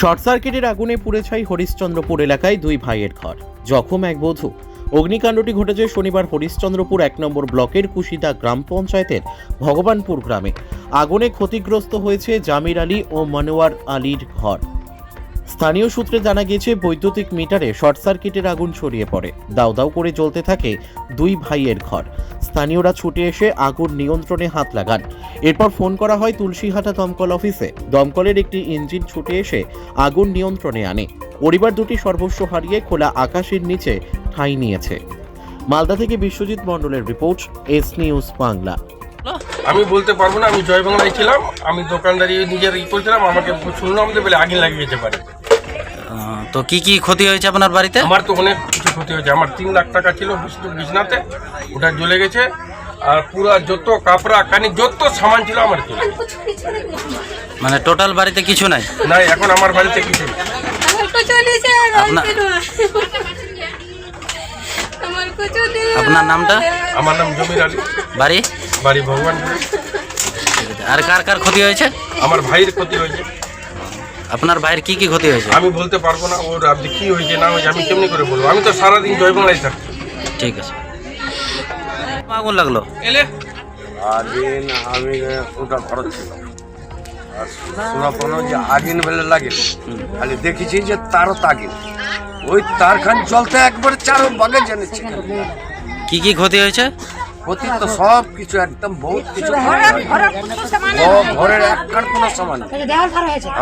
Short সার্কিটের আগুনে পুড়ে ছাই হরিশ্চন্দ্রপুর এলাকায় দুই ভাইয়ের ঘর। জখম এক বধূ। অগ্নিকাণ্ডটি ঘটেছে শনিবার হরিশ্চন্দ্রপুর এক নম্বর ব্লকের কুশিদা গ্রাম পঞ্চায়েতের ভগবানপুর গ্রামে। আগুনে ক্ষতিগ্রস্ত হয়েছে জামির আলী ও মনোয়ার আলীর ঘর। স্থানীয় সূত্রে জানা গিয়েছে, বৈদ্যুতিক মিটারে শর্ট সার্কিটের আগুন ছড়িয়ে পড়ে। দাউ দাউ করে জ্বলতে থাকে দুই ভাইয়ের ঘর। স্থানীয়রা ছুটে এসে আগুন নিয়ন্ত্রণে হাত লাগান। এরপর ফোন করা হয় তুলসীহাটা দমকল অফিসে। দমকলের একটি ইঞ্জিন ছুটে এসে আগুন নিয়ন্ত্রণে আনে। পরিবার দুটি সর্বস্ব হারিয়ে খোলা আকাশের নিচে ঠাঁই নিয়েছে। মালদা থেকে বিশ্বজিৎ মণ্ডলের রিপোর্ট এস নিউজ বাংলা। আমি বলতে পারব না আমি জয় বাংলায় ছিলাম। আমি দোকানদারি নিজের ই করছিলাম আমাকে শুনলাম যে বলে আগুন লাগিয়ে যেতে পারে তো কি কি ক্ষতি হয়েছে আপনার বাড়িতে? আমার তো অনেক কিছু ক্ষতি হয়েছে। আমার তিন লাখ টাকা ছিল বিষ্ণু বিছনাতে ওটা জ্বলে গেছে আর পুরো যত কাপড়া কানি যত সামান ছিল আমার গেছে। মানে টোটাল বাড়িতে কিছু নাই? নাই এখন আমার বাড়িতে কিছু নেই। আপনার নামটা? আমার নাম জমির আলী। বাড়ি? বাড়ি ভগবান আর কার কার ক্ষতি হয়েছে? আমার ভাইয়ের ক্ষতি হয়েছে। আপনার ভাইয়ের কি কি ক্ষতি হয়েছে? আমি বলতে পারব না ওর আপনি কি হয়েছে না হয়েছে আমি কেমনি করে বলব? আমি তো সারাদিন জয় বাংলায় থাকি। ঠিক আছে। আগুন লাগল। এলে? আদিন আমি ওটা খরচ ছিল আর শোনা যে আগুন বেলে লাগে। খালি দেখেছি যে তারও তাগিন ওই তারখান চলতে একবারে চারো বাগে জেনেছি কি কি ক্ষতি হয়েছে? অতীত তো সব কিছু একদম বহুত কিছু। ও ঘরের একখান কোনো সমান নেই।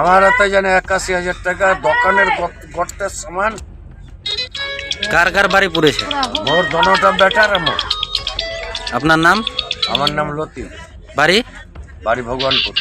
আমার হাতে জানে একাশি হাজার টাকা দোকানের গর্তের সমান। কার কার বাড়ি পড়েছে? মোর দোনোটা বেটার আমার। আপনার নাম? আমার নাম লতি বাড়ি? বাড়ি ভগবানপুর।